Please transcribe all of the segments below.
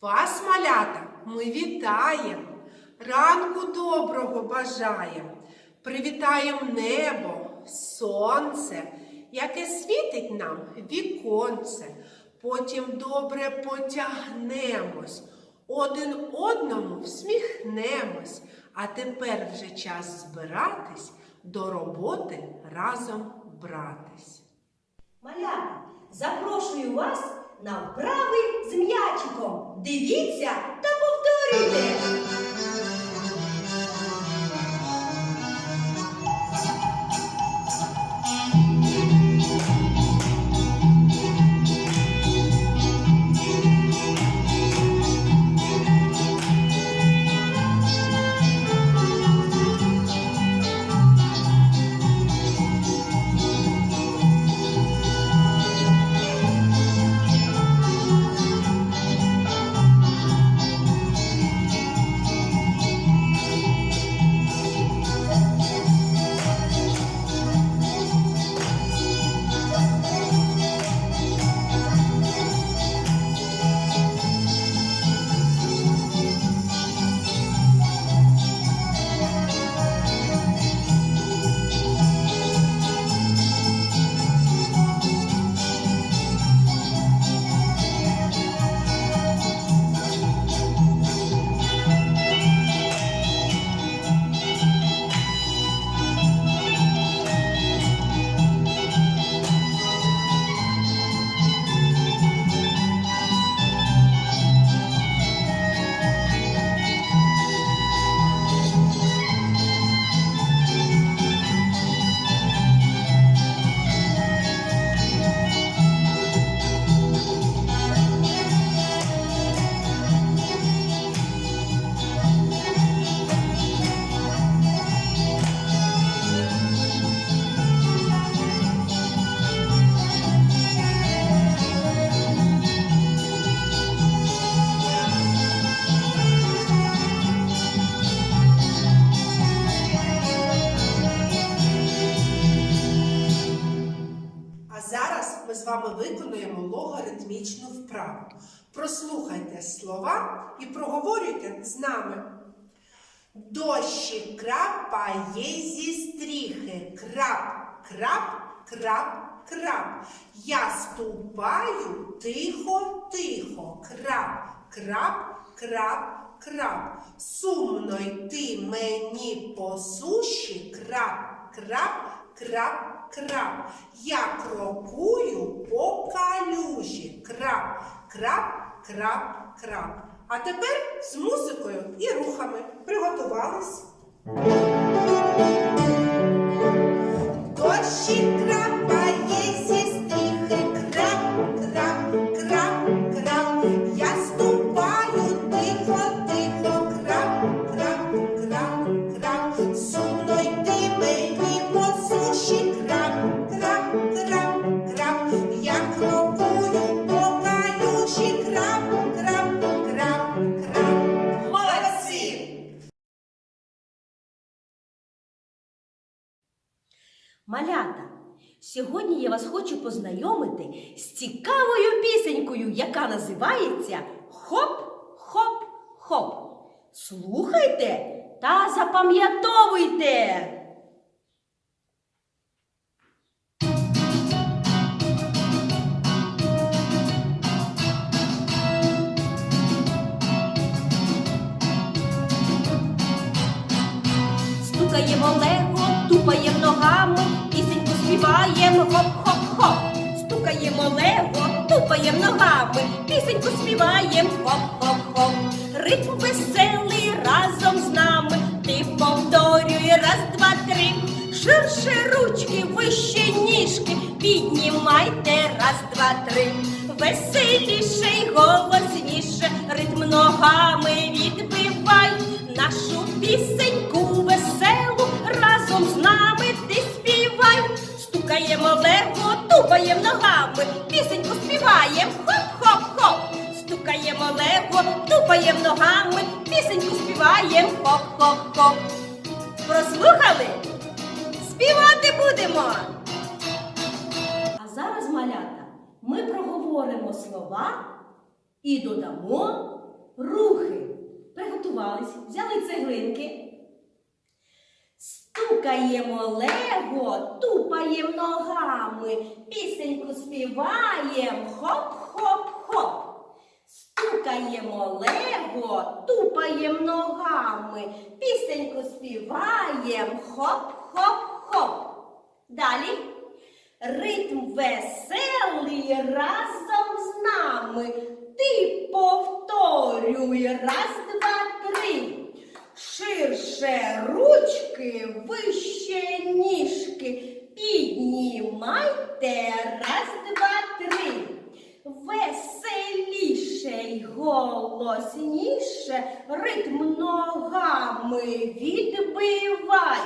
Вас, малята, ми вітаємо, ранку доброго бажаємо, привітаємо небо, сонце, яке світить нам віконце. Потім добре потягнемось, один одному всміхнемось. А тепер вже час збиратись, до роботи разом братись. Малята, запрошую вас на вправи з м'ячиком. Дивіться та повторюйте. А зараз ми з вами виконуємо логаритмічну вправу. Прослухайте слова і проговорюйте з нами. Дощі крапає зі стріхи. Крап, крап, крап, крап. Я ступаю тихо, тихо. Крап, крап, крап, крап. Сумно йти мені по суші. Крап, крап, крап, крап. Я крокую по калюжі. Крап, крап, крап, крап. А тепер з музикою і рухами. Приготувались. Малята, сьогодні я вас хочу познайомити з цікавою пісенькою, яка називається Хоп-хоп-хоп. Слухайте та запам'ятовуйте. Стукаємо лего, тупаємо ногами, пісеньку співаємо хоп-хоп-хоп. Стукаємо лего, тупаємо ногами, пісеньку співаємо хоп-хоп-хоп. Ритм веселий разом з нами. Ти повторюй раз, два, три. Ширше ручки, вище ніжки, піднімайте раз, два, три. Веселіше й голосніше, ритм ногами Стукаємо лего, тупаємо ногами, пісеньку співаємо, хоп-хоп-хоп. Стукаємо лего, тупаємо ногами, пісеньку співаємо, хоп-хоп-хоп. Прослухали? Співати будемо. А зараз, малята, ми проговоримо слова і додамо рухи. Приготувались, взяли цеглинки. Стукаємо лего, тупаєм ногами, пісеньку співаєм, хоп-хоп-хоп. Стукаємо лего, тупаєм ногами, пісеньку співаєм, хоп-хоп-хоп. Далі. Ритм веселий разом з нами. Ти повторюй раз, два, три. Ширше ручки, вище ніжки. Піднімайте раз, два, три. Веселіше й голосніше ритм ногами відбивай.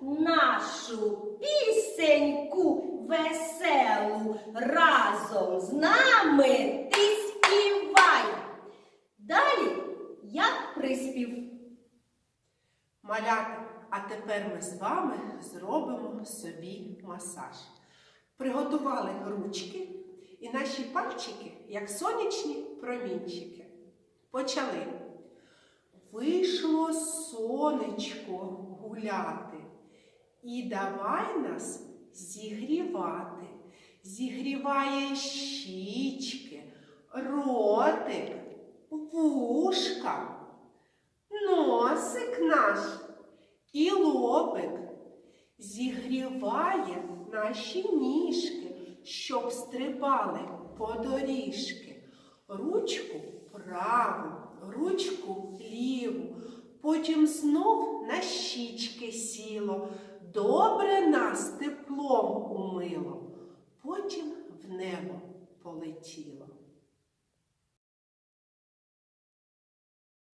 Нашу пісеньку веселу разом з нами ти співай. Далі як приспів. Малята, а тепер ми з вами зробимо собі масаж. Приготували ручки і наші пальчики, як сонячні промінчики. Почали. Вийшло сонечко гуляти. І давай нас зігрівати. Зігріває щічки, ротик, вушка, носик наш і лобик. Зігріває наші ніжки, щоб стрибали по доріжки. Ручку праву, ручку ліву, потім знов на щічки сіло, добре нас теплом умило, потім в небо полетіло.